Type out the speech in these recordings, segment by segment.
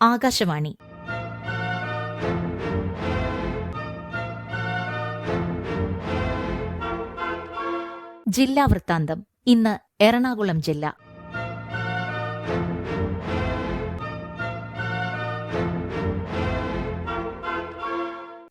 ആകാശവാണി. ജില്ലാ വൃത്താന്തം ഇന്ന് എറണാകുളം ജില്ല.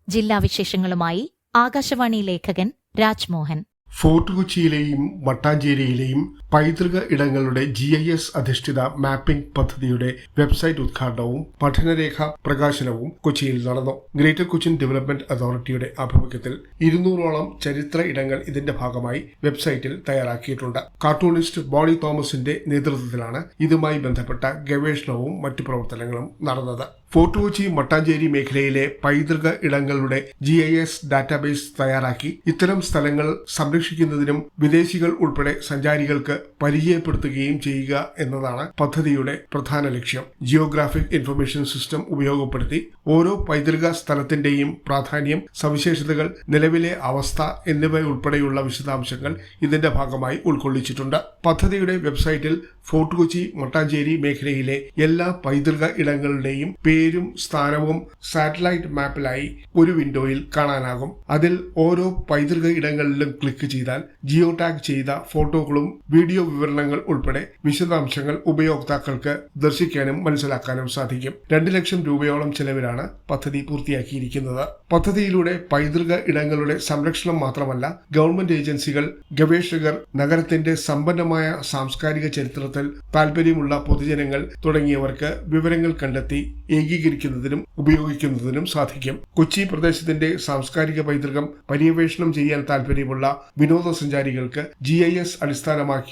ജില്ലാ വിശേഷങ്ങളുമായി ആകാശവാണി ലേഖകൻ രാജ്മോഹൻ. ഫോർട്ട് കൊച്ചിയിലെയും മട്ടാഞ്ചേരിയിലെയും പൈതൃക ഇടങ്ങളുടെ ജി ഐ എസ് അധിഷ്ഠിത മാപ്പിംഗ് പദ്ധതിയുടെ വെബ്സൈറ്റ് ഉദ്ഘാടനവും പഠനരേഖ പ്രകാശനവും കൊച്ചിയിൽ നടന്നു. ഗ്രേറ്റർ കൊച്ചിൻ ഡെവലപ്മെന്റ് അതോറിറ്റിയുടെ ആഭിമുഖ്യത്തിൽ ഇരുന്നൂറോളം ചരിത്ര ഇടങ്ങൾ ഇതിന്റെ ഭാഗമായി വെബ്സൈറ്റിൽ തയ്യാറാക്കിയിട്ടുണ്ട്. കാർട്ടൂണിസ്റ്റ് ബോണി തോമസിന്റെ നേതൃത്വത്തിലാണ് ഇതുമായി ബന്ധപ്പെട്ട ഗവേഷണവും മറ്റു പ്രവർത്തനങ്ങളും നടന്നത്. ഫോർട്ട് കൊച്ചി മട്ടാഞ്ചേരി മേഖലയിലെ പൈതൃക ഇടങ്ങളുടെ ജി ഐ എസ് ഡാറ്റാബേസ് തയ്യാറാക്കി ഇത്തരം സ്ഥലങ്ങൾ സംരക്ഷിക്കുന്നതിനും വിദേശികൾ ഉൾപ്പെടെ സഞ്ചാരികൾക്ക് പരിചയപ്പെടുത്തുകയും ചെയ്യുക എന്നതാണ് പദ്ധതിയുടെ പ്രധാന ലക്ഷ്യം. ജിയോഗ്രാഫിക് ഇൻഫർമേഷൻ സിസ്റ്റം ഉപയോഗപ്പെടുത്തി ഓരോ പൈതൃക സ്ഥലത്തിന്റെയും പ്രാധാന്യം സവിശേഷതകൾ നിലവിലെ അവസ്ഥ എന്നിവ ഉൾപ്പെടെയുള്ള വിശദാംശങ്ങൾ ഇതിന്റെ ഭാഗമായി ഉൾക്കൊള്ളിച്ചിട്ടുണ്ട്. പദ്ധതിയുടെ വെബ്സൈറ്റിൽ ഫോർട്ട് കൊച്ചി മട്ടാഞ്ചേരി മേഖലയിലെ എല്ലാ പൈതൃക ഇടങ്ങളുടെയും പേരും സ്ഥാനവും സാറ്റലൈറ്റ് മാപ്പിലായി ഒരു വിൻഡോയിൽ കാണാനാകും. അതിൽ ഓരോ പൈതൃക ഇടങ്ങളിലും ക്ലിക്ക് ചെയ്താൽ ജിയോ ടാഗ് ചെയ്ത ഫോട്ടോകളും വീഡിയോ വിവരണങ്ങൾ ഉൾപ്പെടെ വിശദാംശങ്ങൾ ഉപയോക്താക്കൾക്ക് ദർശിക്കാനും മനസ്സിലാക്കാനും സാധിക്കും. രണ്ട് ലക്ഷം രൂപയോളം ചെലവിലാണ് പദ്ധതി പൂർത്തിയാക്കിയിരിക്കുന്നത്. പദ്ധതിയിലൂടെ പൈതൃക ഇടങ്ങളുടെ സംരക്ഷണം മാത്രമല്ല ഗവൺമെന്റ് ഏജൻസികൾ ഗവേഷകർ നഗരത്തിന്റെ സമ്പന്നമായ സാംസ്കാരിക ചരിത്രത്തിൽ താൽപര്യമുള്ള പൊതുജനങ്ങൾ തുടങ്ങിയവർക്ക് വിവരങ്ങൾ കണ്ടെത്തി ഏകീകരിക്കുന്നതിനും ഉപയോഗിക്കുന്നതിനും സാധിക്കും. കൊച്ചി പ്രദേശത്തിന്റെ സാംസ്കാരിക പൈതൃകം പര്യവേഷണം ചെയ്യാൻ താൽപര്യമുള്ള വിനോദസഞ്ചാരികൾക്ക് ജി ഐ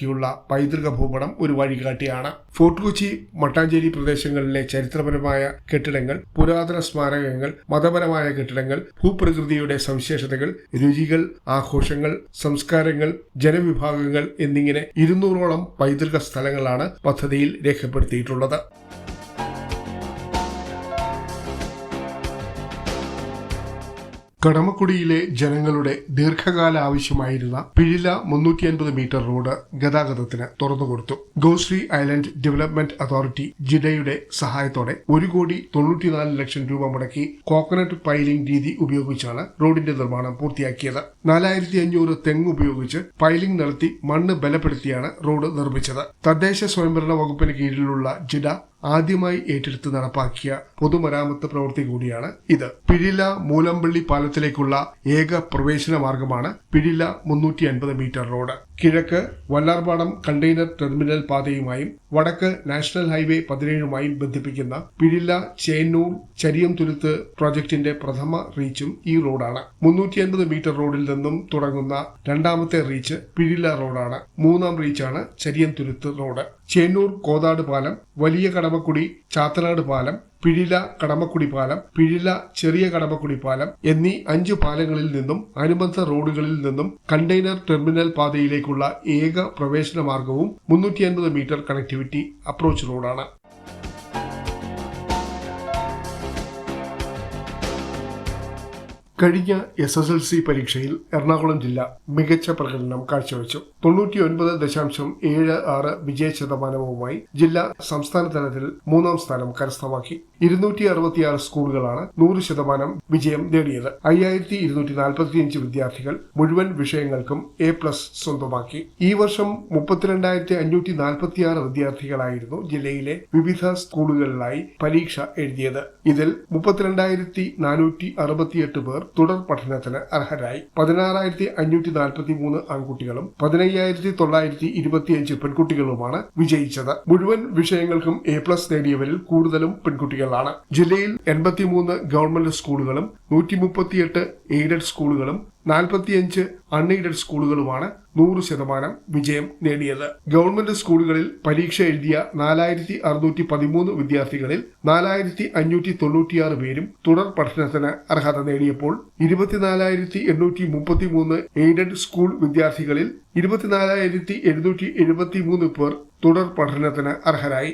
അടിസ്ഥാനമാക്കിയുള്ള പൈതൃക ഭൂപടം ഒരു വഴികാട്ടിയാണ്. ഫോർട്ട് കൊച്ചി മട്ടാഞ്ചേരി പ്രദേശങ്ങളിലെ ചരിത്രപരമായ കെട്ടിടങ്ങൾ പുരാതന സ്മാരകങ്ങൾ മതപരമായ കെട്ടിടങ്ങൾ ഭൂപ്രകൃതിയുടെ സവിശേഷതകൾ രുചികൾ ആഘോഷങ്ങൾ സംസ്കാരങ്ങൾ ജനവിഭാഗങ്ങൾ എന്നിങ്ങനെ ഇരുന്നൂറോളം പൈതൃക സ്ഥലങ്ങളാണ് പദ്ധതിയിൽ രേഖപ്പെടുത്തിയിട്ടുള്ളത്. കടമക്കുടിയിലെ ജനങ്ങളുടെ ദീർഘകാല ആവശ്യമായിരുന്ന പിഴില മുന്നൂറ്റി അൻപത് മീറ്റർ റോഡ് ഗതാഗതത്തിന് തുറന്നുകൊടുത്തു. ഗോശ്രീ ഐലൻഡ് ഡെവലപ്മെന്റ് അതോറിറ്റി ജിഡയുടെ സഹായത്തോടെ ഒരു കോടി തൊണ്ണൂറ്റിനാല് ലക്ഷം രൂപ മുടക്കി കോക്കനട്ട് പൈലിംഗ് രീതി ഉപയോഗിച്ചാണ് റോഡിന്റെ നിർമ്മാണം പൂർത്തിയാക്കിയത്. നാലായിരത്തി അഞ്ഞൂറ് തെങ്ങ് ഉപയോഗിച്ച് പൈലിംഗ് നടത്തി മണ്ണ് ബലപ്പെടുത്തിയാണ് റോഡ് നിർമ്മിച്ചത്. തദ്ദേശ സ്വയംഭരണ വകുപ്പിന് കീഴിലുള്ള ജിഡ ആദ്യമായി ഏറ്റെടുത്ത് നടപ്പാക്കിയ പൊതുമരാമത്ത് പ്രവൃത്തി കൂടിയാണ് ഇത്. പിഴില മൂലമ്പള്ളി പാലത്തിലേക്കുള്ള ഏക പ്രവേശന മാർഗമാണ് പിഴില മുന്നൂറ്റി അൻപത് മീറ്റർ റോഡ്. കിഴക്ക് വല്ലാർപാടം കണ്ടെയ്നർ ടെർമിനൽ പാതയുമായും വടക്ക് നാഷണൽ ഹൈവേ പതിനേഴുമായും ബന്ധിപ്പിക്കുന്ന പിഴില്ല ചേന്നൂർ ചരിയം തുരുത്ത് പ്രോജക്ടിന്റെ പ്രഥമ റീച്ചും ഈ റോഡാണ്. മുന്നൂറ്റി അൻപത് മീറ്റർ റോഡിൽ നിന്നും തുടങ്ങുന്ന രണ്ടാമത്തെ റീച്ച് പിഴില്ല റോഡാണ്. മൂന്നാം റീച്ചാണ് ചരിയംതുരുത്ത് റോഡ്. ചേന്നൂർ കോതാട് പാലം വലിയ കടമക്കുടി ചാത്തനാട് പാലം പിഴില കടമക്കുടി പാലം പിഴില ചെറിയ കടമക്കുടി പാലം എന്നീ അഞ്ച് പാലങ്ങളിൽ നിന്നും അനുബന്ധ റോഡുകളിൽ നിന്നും കണ്ടെയ്നർ ടെർമിനൽ പാതയിലേക്കുള്ള ഏക പ്രവേശന മാർഗവും മുന്നൂറ്റി അൻപത് മീറ്റർ കണക്ടിവിറ്റി അപ്രോച്ച് റോഡാണ്. കഴിഞ്ഞ എസ് എസ് എൽ സി പരീക്ഷയിൽ എറണാകുളം ജില്ല മികച്ച പ്രകടനം കാഴ്ചവെച്ചു. തൊണ്ണൂറ്റിയൊൻപത് ദശാംശം ഏഴ് ആറ് വിജയ ശതമാനവുമായി ജില്ല സംസ്ഥാന തലത്തിൽ മൂന്നാം സ്ഥാനം കരസ്ഥമാക്കി. ഇരുന്നൂറ്റി അറുപത്തിയാറ് സ്കൂളുകളാണ് നൂറ് ശതമാനം വിജയം നേടിയത്. അയ്യായിരത്തി ഇരുന്നൂറ്റി നാൽപ്പത്തിയഞ്ച് വിദ്യാർത്ഥികൾ മുഴുവൻ വിഷയങ്ങൾക്കും എ പ്ലസ് സ്വന്തമാക്കി. ഈ വർഷം മുപ്പത്തിരണ്ടായിരത്തി അഞ്ഞൂറ്റി നാൽപ്പത്തിയാറ് വിദ്യാർത്ഥികളായിരുന്നു ജില്ലയിലെ വിവിധ സ്കൂളുകളിലായി പരീക്ഷ എഴുതിയത്. ഇതിൽ മുപ്പത്തിരണ്ടായിരത്തി നാനൂറ്റി അറുപത്തിയെട്ട് പേർ തുടർ പഠനത്തിന് അർഹരായി. പതിനാറായിരത്തി അഞ്ഞൂറ്റി നാൽപ്പത്തി മൂന്ന് ആൺകുട്ടികളും പതിനയ്യായിരത്തി തൊള്ളായിരത്തി ഇരുപത്തിയഞ്ച് പെൺകുട്ടികളുമാണ് വിജയിച്ചത്. മുഴുവൻ വിഷയങ്ങൾക്കും എ പ്ലസ് നേടിയവരിൽ കൂടുതലും പെൺകുട്ടികളാണ്. ജില്ലയിൽ എൺപത്തിമൂന്ന് ഗവൺമെന്റ് സ്കൂളുകളും നൂറ്റി മുപ്പത്തിയെട്ട് എയ്ഡഡ് സ്കൂളുകളും നാൽപ്പത്തിയഞ്ച് അൺഎയ്ഡഡ് സ്കൂളുകളുമാണ് നൂറ് ശതമാനം വിജയം നേടിയത്. ഗവൺമെന്റ് സ്കൂളുകളിൽ പരീക്ഷ എഴുതിയ നാലായിരത്തി അറുന്നൂറ്റി പതിമൂന്ന് വിദ്യാർത്ഥികളിൽ നാലായിരത്തി അഞ്ഞൂറ്റി തൊണ്ണൂറ്റിയാറ് പേരും തുടർ പഠനത്തിന് അർഹത നേടിയപ്പോൾ ഇരുപത്തിനാലായിരത്തി എണ്ണൂറ്റി മുപ്പത്തിമൂന്ന് എയ്ഡഡ് സ്കൂൾ വിദ്യാർത്ഥികളിൽ ഇരുപത്തിനാലായിരത്തി എഴുന്നൂറ്റി എഴുപത്തിമൂന്ന് പേർ തുടർ പഠനത്തിന് അർഹരായി.